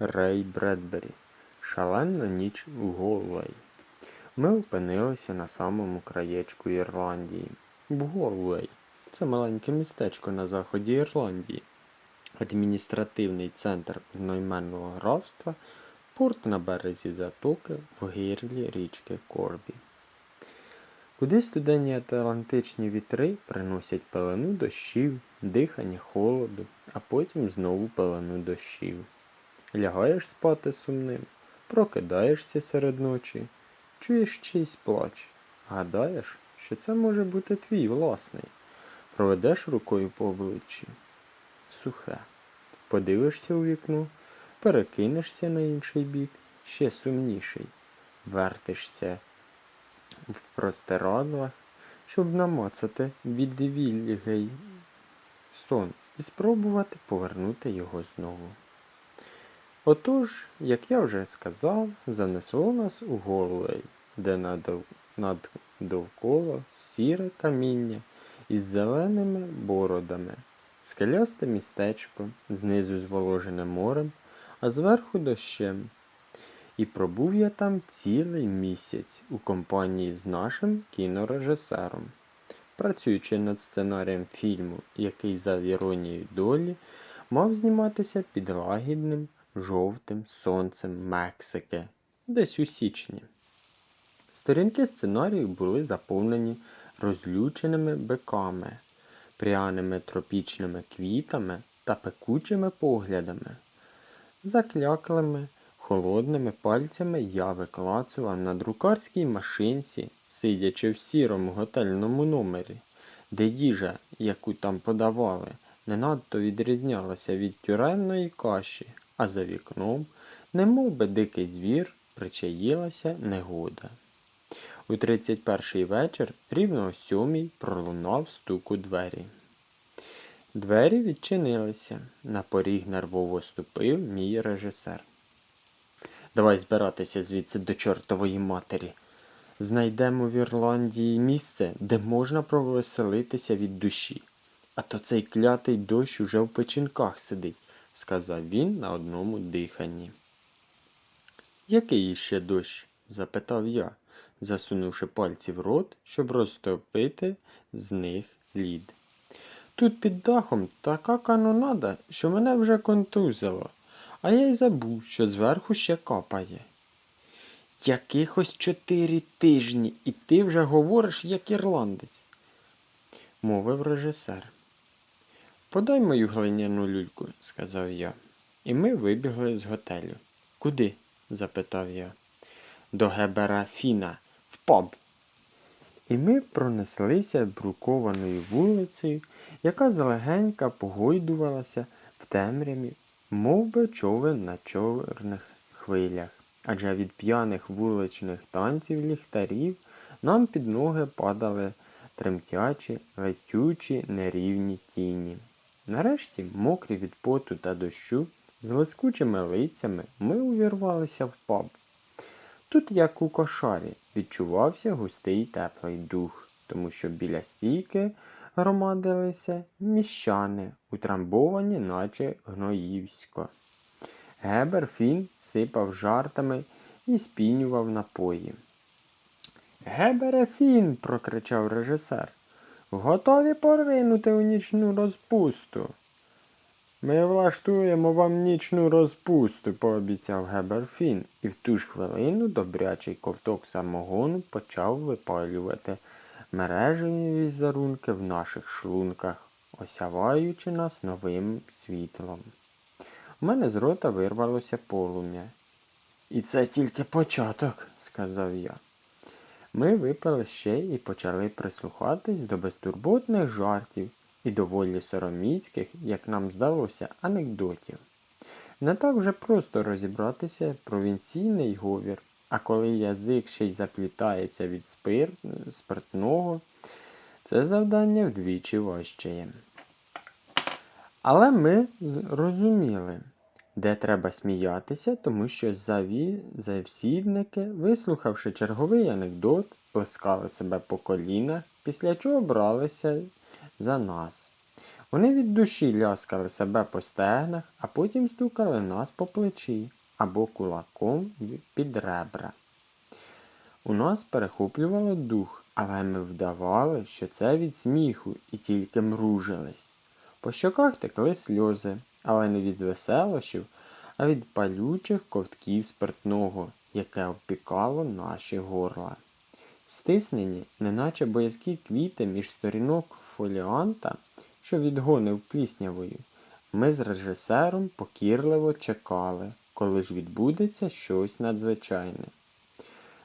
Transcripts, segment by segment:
Рей Бредбері. Шалена ніч у Голвей. Ми опинилися на самому краєчку Ірландії. В Голвей. Це маленьке містечко на заході Ірландії. Адміністративний центр одноіменного графства, порт на березі затоки в гирлі річки Корбі. Куди студенні атлантичні вітри приносять пелену дощів, дихання холоду, а потім знову пелену дощів. Лягаєш спати сумним, прокидаєшся серед ночі, чуєш чийсь плач, гадаєш, що це може бути твій власний. Проведеш рукою по обличчі. Сухе. Подивишся у вікно, перекинешся на інший бік, ще сумніший. Вертишся в простирадлах, щоб намацати відвільгий сон і спробувати повернути його знову. Отож, як я вже сказав, занесло нас у Голуей, де над довкола сіре каміння із зеленими бородами, скелясте містечко, знизу зволожене морем, а зверху дощем. І пробув я там цілий місяць у компанії з нашим кінорежисером, працюючи над сценарієм фільму, який за іронією долі мав зніматися під лагідним жовтим сонцем Мексики, десь у січні. Сторінки сценарію були заповнені розлюченими биками, пряними тропічними квітами та пекучими поглядами. Закляклими, холодними пальцями я виклацував на друкарській машинці, сидячи в сірому готельному номері, де їжа, яку там подавали, не надто відрізнялася від тюремної каші, а за вікном, немов би дикий звір, причаїлася негода. У 31-й вечір, рівно о сьомій, пролунав стук у двері. Двері відчинилися. На поріг нервово ступив мій режисер. Давай збиратися звідси до чортової матері. Знайдемо в Ірландії місце, де можна провеселитися від душі. А то цей клятий дощ уже в печінках сидить, сказав він на одному диханні. Який іще дощ? запитав я, засунувши пальці в рот, щоб розтопити з них лід. Тут під дахом така канонада, що мене вже контузило, а я й забув, що зверху ще капає. Якихось чотири тижні, і ти вже говориш, як ірландець, мовив режисер. Подай мою глиняну люльку, сказав я, і ми вибігли з готелю. Куди? запитав я. До Гебера Фіна, в паб. І ми пронеслися брукованою вулицею, яка залегенька погойдувалася в темряві, мов би човен на чорних хвилях. Адже від п'яних вуличних танців ліхтарів нам під ноги падали тремтячі, летючі, нерівні тіні. Нарешті, мокрі від поту та дощу, з лискучими лицями ми увірвалися в паб. Тут, як у кошарі, відчувався густий теплий дух, тому що біля стійки громадилися міщани, утрамбовані, наче гноївсько. Гебер Фін сипав жартами і спінював напої. Гебере Фін, прокричав режисер. Готові поринути у нічну розпусту. Ми влаштуємо вам нічну розпусту, пообіцяв Гебер Фін, і в ту ж хвилину добрячий ковток самогону почав випалювати мережеві візерунки в наших шлунках, осяваючи нас новим світлом. У мене з рота вирвалося полум'я. І це тільки початок, сказав я. Ми випили ще і почали прислухатись до безтурботних жартів і доволі сороміцьких, як нам здалося, анекдотів. Не так вже просто розібратися провінційний говір, а коли язик ще й заплітається від спир... спиртного, це завдання вдвічі важчає. Але ми розуміли, де треба сміятися, тому що заві... завсідники, вислухавши черговий анекдот, плескали себе по колінах, після чого бралися за нас. Вони від душі ляскали себе по стегнах, а потім стукали нас по плечі або кулаком під ребра. У нас перехоплювало дух, але ми вдавали, що це від сміху і тільки мружились. По щоках текли сльози, але не від веселощів, а від палючих ковтків спиртного, яке обпікало наші горла. Стиснені, неначе боязкі квіти між сторінок фоліанта, що відгонив пліснявою, ми з режисером покірливо чекали, коли ж відбудеться щось надзвичайне.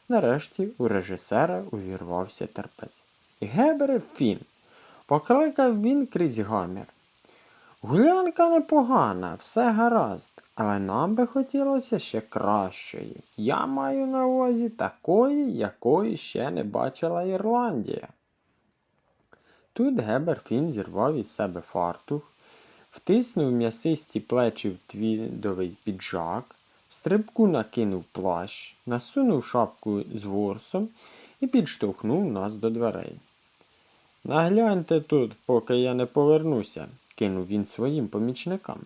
Нарешті у режисера увірвався терпець. Гебере Фін, покликав він крізь гамір. Гулянка непогана, все гаразд, але нам би хотілося ще кращої. Я маю на увазі такої, якої ще не бачила Ірландія. Тут Гебер Фін зірвав із себе фартух, втиснув м'ясисті плечі в твідовий піджак, в стрибку накинув плащ, насунув шапку з ворсом і підштовхнув нас до дверей. Нагляньте тут, поки я не повернуся, кинув він своїм помічникам.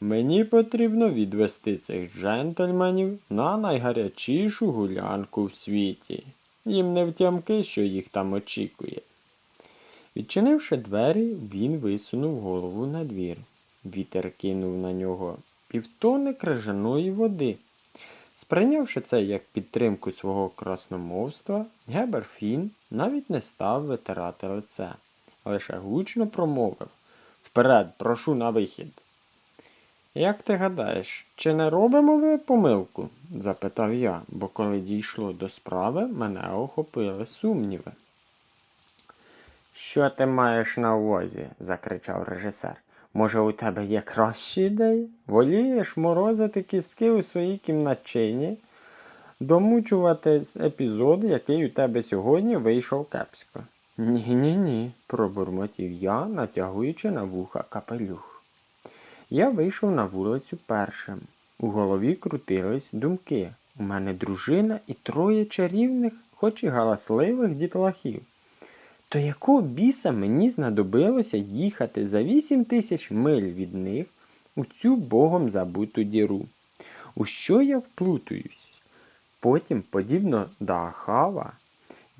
Мені потрібно відвести цих джентльменів на найгарячішу гулянку в світі. Їм не втямки, що їх там очікує. Відчинивши двері, він висунув голову на двір. Вітер кинув на нього півтони крижаної води. Сприйнявши це як підтримку свого красномовства, Гебер Фін навіть не став витирати лице, лише гучно промовив Вперед, прошу на вихід. Як ти гадаєш, чи не робимо ви помилку? запитав я, бо коли дійшло до справи, мене охопили сумніви. Що ти маєш на увазі? закричав режисер. Може, у тебе є кращі ідеї? Волієш морозити кістки у своїй кімнатчині, домучувати епізод, який у тебе сьогодні вийшов кепсько. Ні, ні, ні, пробурмотів я, натягуючи на вуха капелюх. Я вийшов на вулицю першим. У голові крутились думки. У мене дружина і троє чарівних, хоч і галасливих дітлахів. То якого біса мені знадобилося їхати за вісім тисяч миль від них у цю богом забуту діру? У що я вплутуюсь? Потім, подібно до Ахава,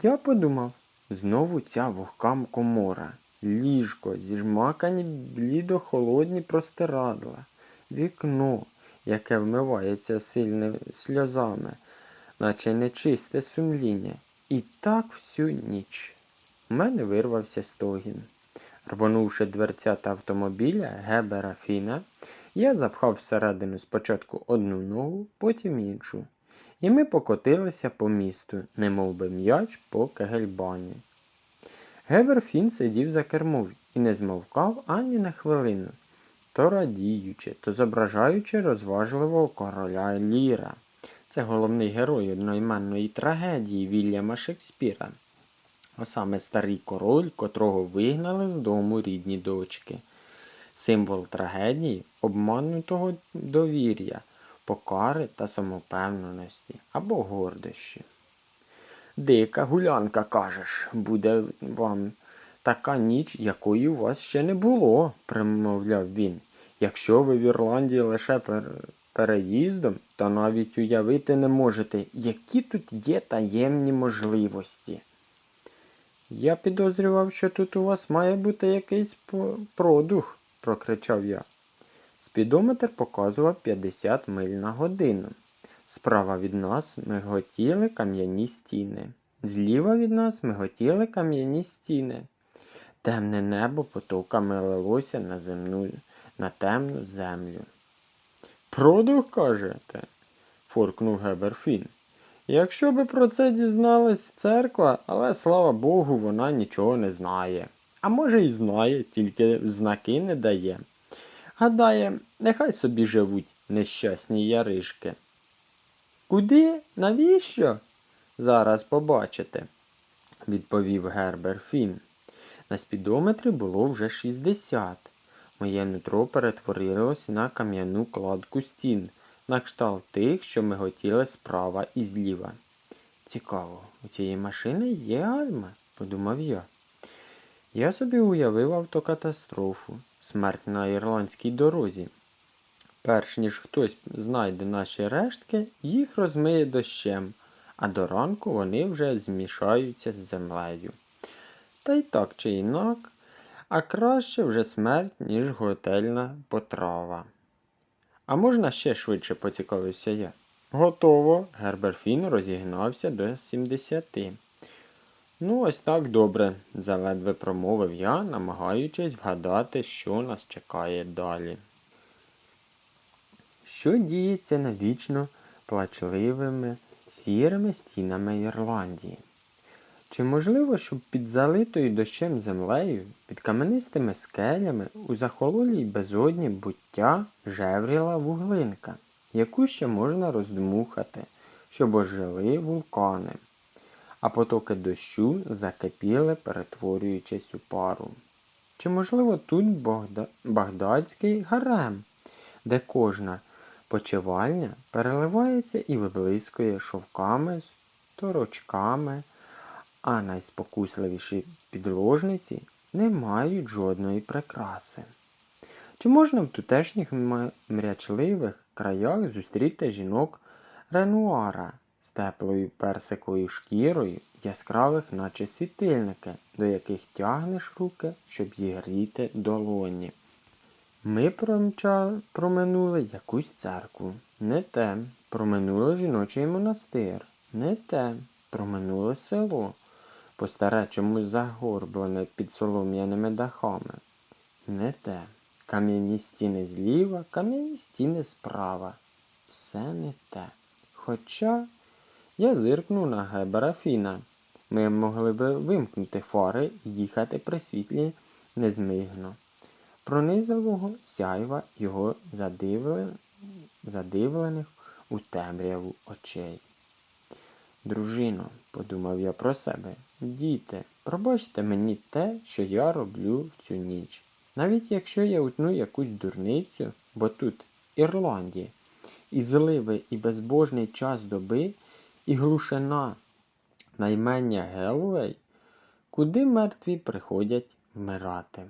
я подумав, знову ця вогка комора, ліжко, зіжмакані блідо-холодні простирадла, вікно, яке вмивається сильними сльозами, наче нечисте сумління, і так всю ніч. У мене вирвався стогін. Рвонувши дверцята автомобіля Гебера Фіна, я запхав всередину спочатку одну ногу, потім іншу. І ми покотилися по місту, немов би м'яч по кегельбані. Гебер Фін сидів за кермом і не змовкав ані на хвилину, то радіючи, то зображаючи розважливого короля Ліра. Це головний герой одноіменної трагедії Вільяма Шекспіра а саме старий король, котрого вигнали з дому рідні дочки. Символ трагедії обманутого довір'я, покари та самопевненості або гордощі. Дика гулянка, кажеш, буде вам така ніч, якої у вас ще не було, примовляв він. Якщо ви в Ірландії лише пер... переїздом, то навіть уявити не можете, які тут є таємні можливості. Я підозрював, що тут у вас має бути якийсь продух, прокричав я. Спідометр показував 50 миль на годину. Справа від нас миготіли кам'яні стіни. Зліва від нас миготіли кам'яні стіни. Темне небо потоками лилося на земну, на темну землю. Продух, кажете? форкнув Гебер Фін. Якщо би про це дізналась церква, але слава Богу, вона нічого не знає. А може і знає, тільки знаки не дає. Гадає, нехай собі живуть нещасні яришки. Куди? Навіщо? Зараз побачите, відповів Гербер Фін. На спідометрі було вже 60. Моє нутро перетворилось на кам'яну кладку стін, на кшталт тих, що миготіли справа і зліва. Цікаво, у цієї машини є гальма, подумав я. Я собі уявив автокатастрофу, смерть на ірландській дорозі. Перш ніж хтось знайде наші рештки, їх розмиє дощем, а до ранку вони вже змішаються з землею. Та й так чи інак, а краще вже смерть, ніж готельна потрава. А можна ще швидше поцікавився я. Готово. Герберфін розігнався до 70. Ну, ось так добре, заледве промовив я, намагаючись вгадати, що нас чекає далі. Що діється навічно плачливими сірими стінами Ірландії? Чи можливо, щоб під залитою дощем землею, під каменистими скелями у захололій безодні буття жевріла вуглинка, яку ще можна роздмухати, щоб ожили вулкани, а потоки дощу закипіли, перетворюючись у пару? Чи можливо тут Богда... багдадський гарем, де кожна почивальня переливається і виблискує шовками, сторочками, а найспокусливіші підложниці не мають жодної прикраси. Чи можна в тутешніх мрячливих краях зустріти жінок ренуара з теплою персиковою шкірою, яскравих, наче світильники, до яких тягнеш руки, щоб зігріти долоні? Ми промча... проминули якусь церкву. Не те. Проминули жіночий монастир. Не те. Проминули село. Постаре чомусь загорблене під солом'яними дахами. Не те. Кам'яні стіни зліва, кам'яні стіни справа. Все не те. Хоча я зиркнув на Гебера Фіна. Ми могли би вимкнути фари і їхати при світлі незмигно пронизливого сяйва його задивле... задивлених у темряву очей. Дружино, подумав я про себе, діти, пробачте мені те, що я роблю в цю ніч. Навіть якщо я утну якусь дурницю, бо тут Ірландія, і зливий і безбожний час доби, і глушина наймення Гелуей, куди мертві приходять вмирати.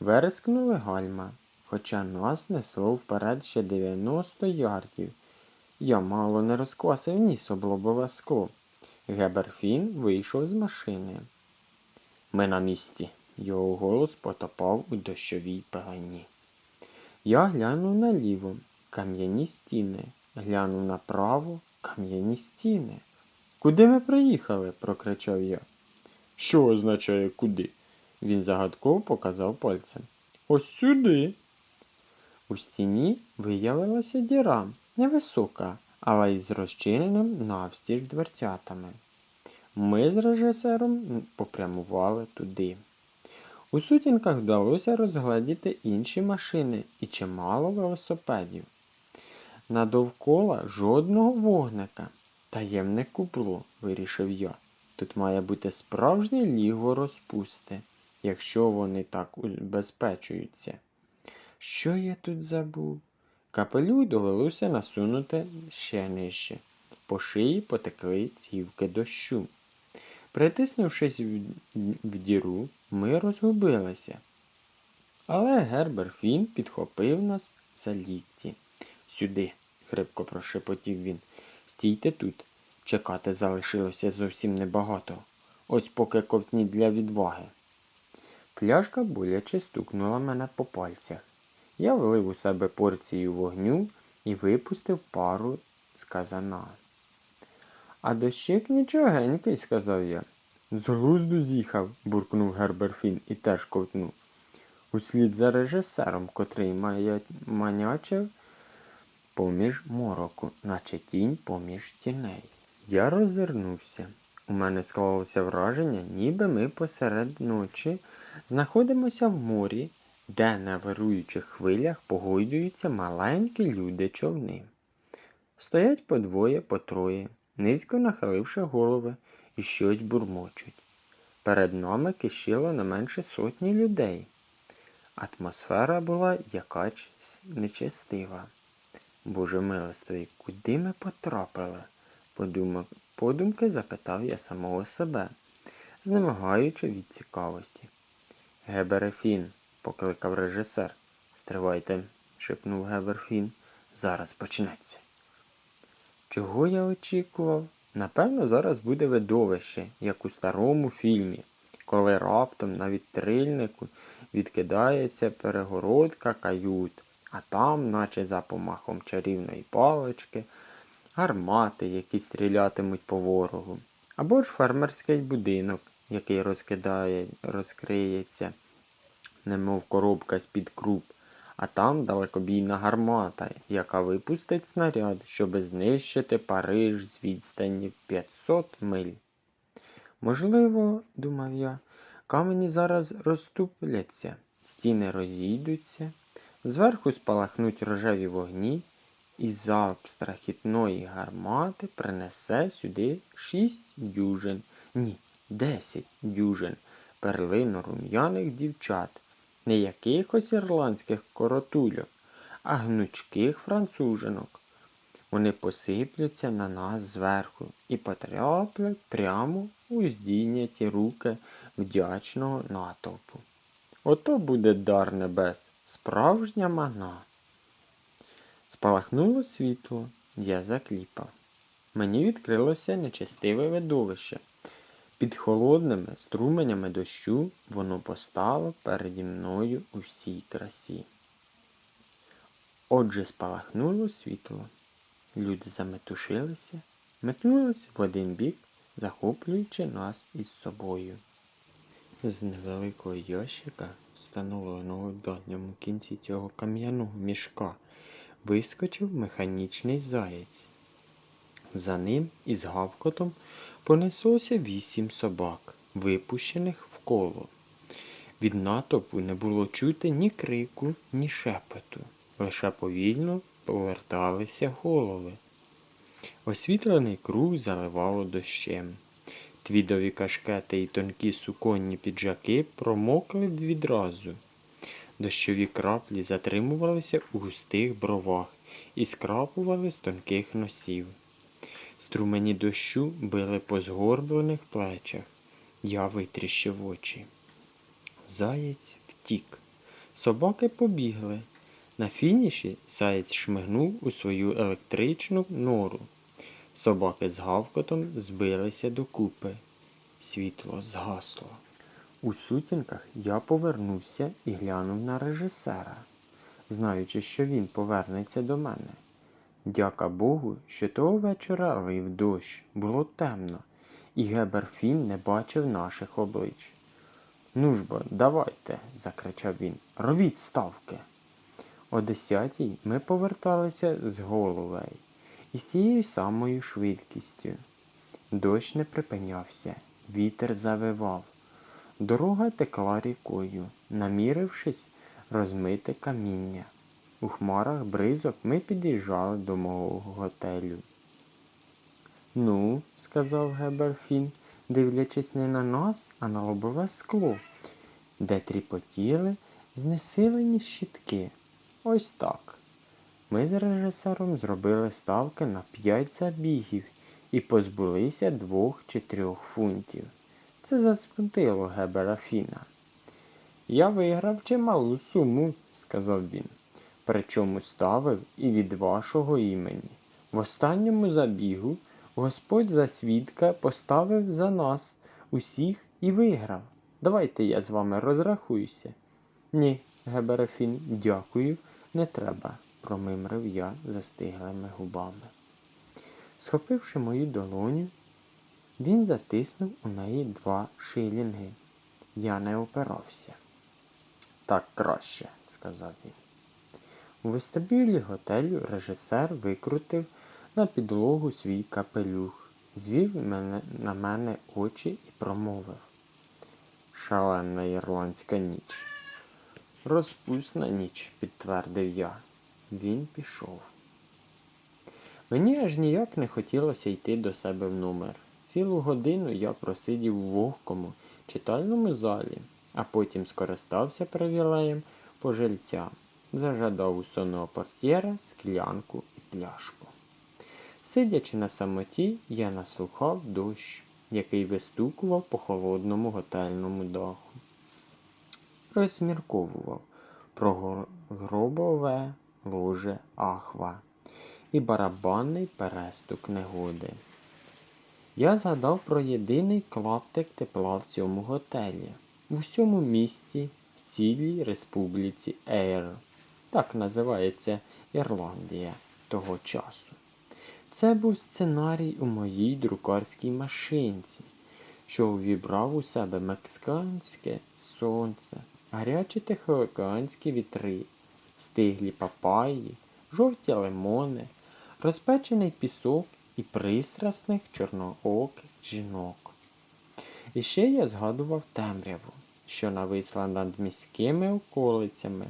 Верескнули гальма, хоча нас несло вперед ще 90 ярдів. Я мало не розквасив ніс об лобове скло. Геберфін вийшов з машини. Ми на місці. Його голос потопав у дощовій пелені. Я глянув наліво, кам'яні стіни, глянув направо, кам'яні стіни. Куди ми приїхали? прокричав я. Що означає куди? Він загадково показав пальцем. Ось сюди. У стіні виявилася діра, невисока, але із розчиненим навстіж дверцятами. Ми з режисером попрямували туди. У сутінках вдалося розгледіти інші машини і чимало велосипедів. Надовкола жодного вогника. Таємне кубло, вирішив я. Тут має бути справжнє лігво розпусти якщо вони так убезпечуються. Що я тут забув? Капелю довелося насунути ще нижче. По шиї потекли цівки дощу. Притиснувшись в діру, ми розгубилися. Але Гербер Фін підхопив нас за лікті. Сюди, хрипко прошепотів він. Стійте тут. Чекати залишилося зовсім небагато. Ось поки ковтні для відваги. Пляшка боляче стукнула мене по пальцях. Я влив у себе порцію вогню і випустив пару з казана. А дощик нічогенький, сказав я. З глузду з'їхав, буркнув Герберфін і теж ковтнув. Услід за режисером, котрий має... поміж мороку, наче тінь поміж тіней. Я роззирнувся. У мене склалося враження, ніби ми посеред ночі знаходимося в морі, де на вируючих хвилях погойдуються маленькі люди човни. Стоять по двоє, по троє, низько нахиливши голови і щось бурмочуть. Перед нами кишіло не менше сотні людей. Атмосфера була якась нечестива. Боже милостивий, куди ми потрапили? Подумки запитав я самого себе, знемагаючи від цікавості. Геберефін, покликав режисер. Стривайте, шепнув Геберфін. Зараз почнеться. Чого я очікував? Напевно, зараз буде видовище, як у старому фільмі, коли раптом на відтрильнику відкидається перегородка кают, а там, наче за помахом чарівної палички, гармати, які стрілятимуть по ворогу, або ж фермерський будинок, який розкидає, розкриється, немов коробка з-під круп, а там далекобійна гармата, яка випустить снаряд, щоб знищити Париж з відстані 500 миль. Можливо, думав я, камені зараз розступляться, стіни розійдуться, зверху спалахнуть рожеві вогні, і залп страхітної гармати принесе сюди шість дюжин, ні, десять дюжин перлину рум'яних дівчат, не якихось ірландських коротульок, а гнучких францужинок. Вони посиплються на нас зверху і потраплять прямо у здійняті руки вдячного натовпу. Ото буде дар небес, справжня мана. Спалахнуло світло, я закліпав. Мені відкрилося нечестиве видовище. Під холодними струменями дощу воно постало переді мною у всій красі. Отже, спалахнуло світло. Люди заметушилися, метнулись в один бік, захоплюючи нас із собою. З невеликого ящика, встановленого в дальньому кінці цього кам'яного мішка, вискочив механічний заєць. За ним із гавкотом понеслося вісім собак, випущених в коло. Від натовпу не було чути ні крику, ні шепоту, лише повільно поверталися голови. Освітлений круг заливало дощем. Твідові кашкети і тонкі суконні піджаки промокли відразу. Дощові краплі затримувалися у густих бровах і скрапували з тонких носів. Струмені дощу били по згорблених плечах. Я витріщив очі. Заєць втік. Собаки побігли. На фініші заєць шмигнув у свою електричну нору. Собаки з гавкотом збилися докупи. Світло згасло. У сутінках я повернувся і глянув на режисера, знаючи, що він повернеться до мене. Дяка Богу, що того вечора лив дощ, було темно, і Геберфін не бачив наших облич. Ну ж бо, давайте, закричав він, робіть ставки. О десятій ми поверталися з Головей із тією самою швидкістю. Дощ не припинявся, вітер завивав. Дорога текла рікою, намірившись розмити каміння. У хмарах бризок ми під'їжджали до мого готелю. Ну, сказав Геберфін, дивлячись не на нас, а на лобове скло, де тріпотіли знесилені щітки. Ось так. Ми з режисером зробили ставки на п'ять забігів і позбулися двох чи трьох фунтів. Це засмутило Гебера Фіна. Я виграв чималу суму, сказав він. Причому ставив і від вашого імені. В останньому забігу Господь за свідка поставив за нас усіх і виграв. Давайте я з вами розрахуюся. Ні, Геберафін, дякую, не треба, промимрив я застиглими губами. Схопивши мою долоню, він затиснув у неї два шилінги. Я не опирався. Так краще, сказав він. У вестибюлі готелю режисер викрутив на підлогу свій капелюх, звів мене, на мене очі і промовив. Шалена ірландська ніч. Розпусна ніч, підтвердив я. Він пішов. Мені аж ніяк не хотілося йти до себе в номер. Цілу годину я просидів у вогкому читальному залі, а потім скористався привілеєм пожильця, зажадав у сонного портьєра склянку і пляшку. Сидячи на самоті, я наслухав дощ, який вистукував по холодному готельному даху. розмірковував про гробове ложе Ахва і барабанний перестук негоди. Я згадав про єдиний клаптик тепла в цьому готелі, в усьому місті, в цілій республіці Ейр. Так називається Ірландія того часу. Це був сценарій у моїй друкарській машинці, що увібрав у себе мексиканське сонце, гарячі тихоокеанські вітри, стиглі папаї, жовті лимони, розпечений пісок і пристрасних чорнооких жінок. І ще я згадував темряву, що нависла над міськими околицями,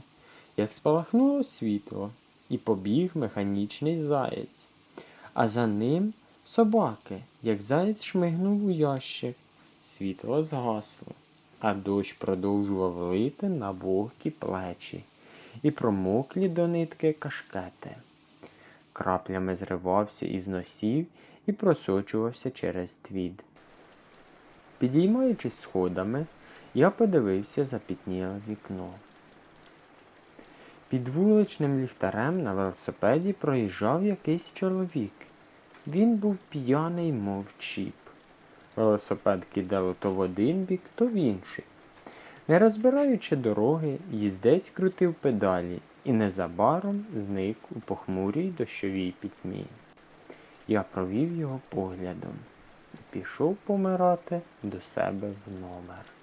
як спалахнуло світло, і побіг механічний заєць, а за ним собаки, як заєць шмигнув у ящик, світло згасло, а дощ продовжував лити на вогкі плечі і промоклі до нитки кашкети. Краплями зривався із носів і просочувався через твід. Підіймаючись сходами, я подивився запітніле вікно. Під вуличним ліхтарем на велосипеді проїжджав якийсь чоловік. Він був п'яний, мов чіп. Велосипед кидало то в один бік, то в інший. Не розбираючи дороги, їздець крутив педалі і незабаром зник у похмурій дощовій пітьмі. Я провів його поглядом і пішов помирати до себе в номер.